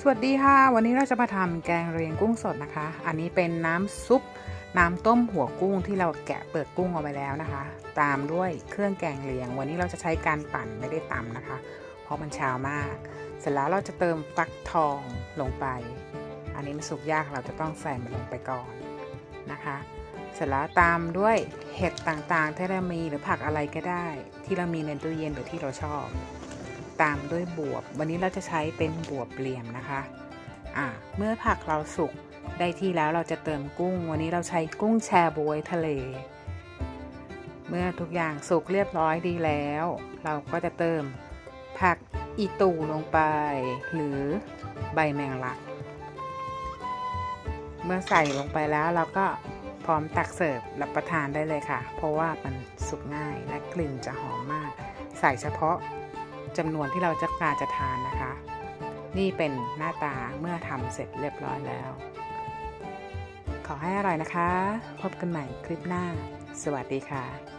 สวัสดีค่ะ วันนี้เราจะมาทำแกงเรียงกุ้งสดนะคะ อันนี้เป็นน้ำซุป น้ำต้มหัวกุ้งที่เราแกะเปลือกกุ้งเอาไว้แล้วนะคะ ตามด้วยเครื่องแกงเรียง วันนี้เราจะใช้การปั่นไม่ได้ตำนะคะ เพราะมันเช้ามาก เสร็จแล้วเราจะเติมฟักทองลงไป อันนี้มันสุกยากเราจะต้องใส่มันลงไปก่อนนะคะ เสร็จแล้วตามด้วยเห็ดต่างๆที่เรามีหรือผักอะไรก็ได้ ที่เรามีในตู้เย็นหรือที่เราชอบ ตามด้วยบวบ วันนี้เราจะใช้เป็นบวบเหลี่ยมนะคะอ่าเมื่อผักเราสุกได้ที่แล้วเราจะเติมกุ้ง วันนี้เราใช้กุ้งแชบวยทะเล เมื่อทุกอย่างสุกเรียบร้อยดีแล้ว เราก็จะเติมผักอีตูลงไป หรือใบแมงลัก เมื่อใส่ลงไปแล้วเราก็พร้อมตักเสิร์ฟรับประทานได้เลยค่ะ เพราะว่ามันสุกง่ายและกลิ่นจะหอมมาก ใส่เฉพาะ จำนวนที่เราจะการจะทานนะคะ นี่เป็นหน้าตาเมื่อทำเสร็จเรียบร้อยแล้ว ขอให้อร่อยนะคะ พบกันใหม่คลิปหน้า สวัสดีค่ะ